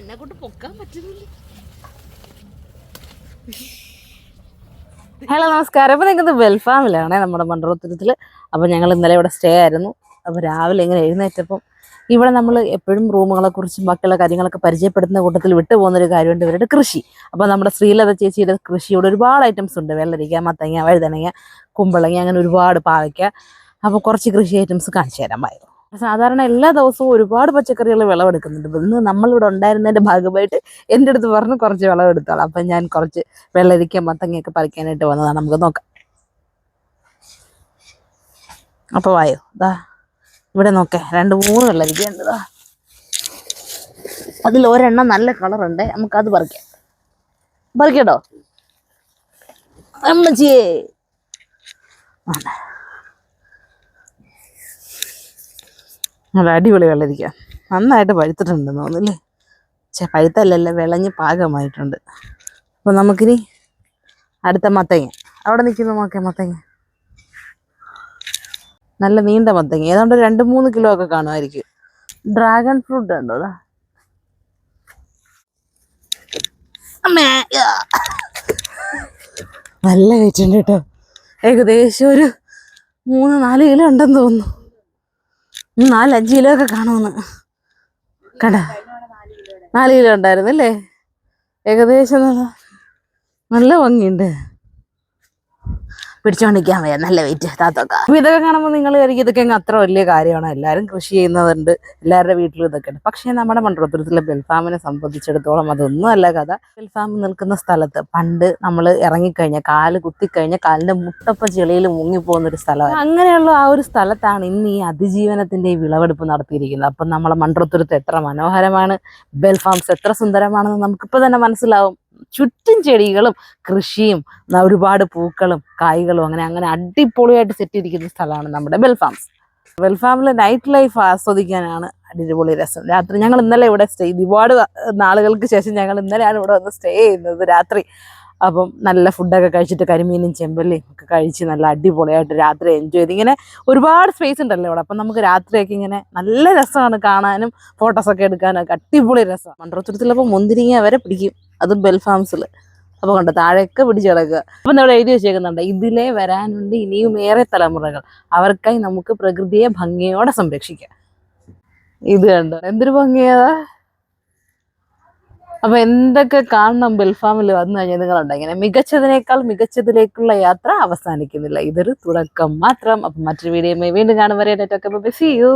എന്നെ കൊണ്ട് പൊക്കാൻ പറ്റുന്നില്ല. ഹലോ നമസ്കാരം. അപ്പോൾ നിങ്ങൾക്ക് വെൽഫാമിലാണേ നമ്മുടെ മണ്ഡലത്തിൽ അപ്പോൾ ഞങ്ങൾ ഇന്നലെ ഇവിടെ സ്റ്റേ ആയിരുന്നു. അപ്പോൾ രാവിലെ ഇങ്ങനെ എഴുന്നേറ്റപ്പം ഇവിടെ നമ്മൾ എപ്പോഴും റൂമുകളെ കുറിച്ചും ബാക്കിയുള്ള കാര്യങ്ങളൊക്കെ പരിചയപ്പെടുത്തുന്ന കൂട്ടത്തിൽ വിട്ടു പോകുന്നൊരു കാര്യമുണ്ട് ഇവരുടെ കൃഷി. അപ്പോൾ നമ്മുടെ ശ്രീലത ചേച്ചിയുടെ കൃഷിയോട് ഒരുപാട് ഐറ്റംസ് ഉണ്ട്. വെള്ളരിക്ക മത്തങ്ങ വഴുതനങ്ങ കുമ്പളങ്ങ അങ്ങനെ ഒരുപാട് പാവയ്ക്ക. അപ്പോൾ കുറച്ച് കൃഷി ഐറ്റംസ് കാണിച്ചു തരാൻ പായിരുന്നു സാധാരണ എല്ലാ ദിവസവും ഒരുപാട് പച്ചക്കറികൾ വിളവെടുക്കുന്നുണ്ട്. ഇന്ന് നമ്മളിവിടെ ഉണ്ടായിരുന്നതിന്റെ ഭാഗമായിട്ട് എന്റെ അടുത്ത് പറഞ്ഞ് കുറച്ച് വിളവെടുത്തോളാം. അപ്പം ഞാൻ കുറച്ച് വെള്ളരിക്ക മത്തങ്ങയൊക്കെ പറിക്കാനായിട്ട് വന്നതാണ് നമുക്ക് നോക്കാം. അപ്പോൾ വായോ ദാ ഇവിടെ നോക്കേ രണ്ട് മൂന്ന് വെള്ളരിക്ക ഉണ്ട് ദാ. അതിൽ ഒരെണ്ണം നല്ല കളറുണ്ട്. നമുക്കത് പറിക്കാം. പറിക്കട്ടോ. അമ്മച്ചിയേ. ആണ്. നല്ല അടിപൊളി വെള്ളരിക്ക. നന്നായിട്ട് പഴുത്തിട്ടുണ്ടെന്ന് തോന്നുന്നില്ലേ പക്ഷേ പഴുത്തല്ലല്ല വിളഞ്ഞ് പാകമായിട്ടുണ്ട്. അപ്പോൾ നമുക്കിനി അടുത്ത മത്തങ്ങ. അവിടെ നിൽക്കുന്ന നോക്കേ മത്തങ്ങ. നല്ല നീണ്ട മത്തങ്ങ. ഏതാണ്ട് രണ്ട് മൂന്ന് കിലോ ഒക്കെ കാണുമായിരിക്കും. ഡ്രാഗൺ ഫ്രൂട്ട് ഉണ്ടോ അതാ. നല്ല ഉണ്ട് കേട്ടോ. ഏകദേശം ഒരു മൂന്ന് നാല് കിലോ ഉണ്ടെന്ന് തോന്നുന്നു. ഉം, നാല് അഞ്ച് കിലോ ഒക്കെ കാണുമെന്ന്. കണ്ട? നാല് കിലോ ഉണ്ടായിരുന്നു അല്ലേ ഏകദേശം നല്ല ഭംഗിയുണ്ട്. പിടിച്ചോണ്ടിരിക്കാൻ വയ്യ. നല്ല വെയിറ്റ് താത്തൊക്കെ അപ്പൊ ഇതൊക്കെ കാണുമ്പോൾ നിങ്ങൾ കരുതി ഇതൊക്കെ അത്ര വലിയ കാര്യമാണ്. എല്ലാവരും കൃഷി ചെയ്യുന്നതുണ്ട് എല്ലാവരുടെ വീട്ടിലും ഇതൊക്കെ ഉണ്ട്. പക്ഷേ നമ്മുടെ മണ്ഡലത്തിലെ ബെൽഫാമിനെ സംബന്ധിച്ചിടത്തോളം അതൊന്നും അല്ല കഥ. ബെൽഫാം നിൽക്കുന്ന സ്ഥലത്ത് പണ്ട് നമ്മൾ ഇറങ്ങിക്കഴിഞ്ഞാൽ കാൽ കുത്തിക്കഴിഞ്ഞാൽ കാലിന്റെ മുട്ടപ്പ ചെളിയിൽ മുങ്ങിപ്പോകുന്ന ഒരു സ്ഥലമാണ് അങ്ങനെയുള്ള ആ ഒരു സ്ഥലത്താണ് ഇന്ന് ഈ അതിജീവനത്തിന്റെ ഈ വിളവെടുപ്പ് നടത്തിയിരിക്കുന്നത്. അപ്പം നമ്മളെ മണ്ഡലത്തുരത്ത് എത്ര മനോഹരമാണ്. ബെൽഫാംസ് എത്ര സുന്ദരമാണെന്ന് നമുക്കിപ്പോൾ തന്നെ മനസ്സിലാവും. ചുറ്റും ചെടികളും കൃഷിയും ഒരുപാട് പൂക്കളും കായ്കളും അങ്ങനെ അങ്ങനെ അടിപൊളിയായിട്ട് സെറ്റ് ചെയ്തിരിക്കുന്ന സ്ഥലമാണ് നമ്മുടെ ബെൽഫാംസ് ബെൽഫാമിലെ നൈറ്റ് ലൈഫ് ആസ്വദിക്കാനാണ് അടിപൊളി രസം. രാത്രി ഞങ്ങൾ ഇന്നലെ ഇവിടെ സ്റ്റേ ഒരുപാട് നാളുകൾക്ക് ശേഷം ഞങ്ങൾ ഇന്നലെയാണ് ഇവിടെ വന്ന് സ്റ്റേ ചെയ്യുന്നത് രാത്രി. അപ്പം നല്ല ഫുഡൊക്കെ കഴിച്ചിട്ട് കരിമീനും ചെമ്പല്ലിയും ഒക്കെ കഴിച്ച് നല്ല അടിപൊളിയായിട്ട് രാത്രി എൻജോയ് ചെയ്ത്. ഇങ്ങനെ ഒരുപാട് സ്പേസ് ഉണ്ടല്ലോ ഇവിടെ. അപ്പം നമുക്ക് രാത്രിയൊക്കെ ഇങ്ങനെ നല്ല രസമാണ് കാണാനും ഫോട്ടോസൊക്കെ എടുക്കാനൊക്കെ അടിപൊളി രസമാണ് മണ്ഡലത്തുരത്തിലപ്പോൾ മുന്തിരിങ്ങ വരെ പിടിക്കും. അത് ബെൽഫാംസിൽ അപ്പോൾ കണ്ടോ താഴെയൊക്കെ പിടിച്ചു കിടക്കുക. അപ്പം നമ്മൾ എഴുതി വെച്ചേക്കുന്നുണ്ട് ഇതിലേ വരാനുണ്ട് ഇനിയും ഏറെ തലമുറകൾ. അവർക്കായി നമുക്ക് പ്രകൃതിയെ ഭംഗിയോടെ സംരക്ഷിക്കാം. ഇത് കണ്ടോ എന്തൊരു ഭംഗിയാ. അപ്പൊ എന്തൊക്കെ കാണണം ബെൽഫാമിൽ വന്നു കഴിഞ്ഞാൽ നിങ്ങളുണ്ട്. ഇങ്ങനെ മികച്ചതിനേക്കാൾ മികച്ചതിലേക്കുള്ള യാത്ര അവസാനിക്കുന്നില്ല. ഇതൊരു തുടക്കം മാത്രം. അപ്പൊ മറ്റൊരു വീഡിയോ വീണ്ടും കാണും. വരെ സി യു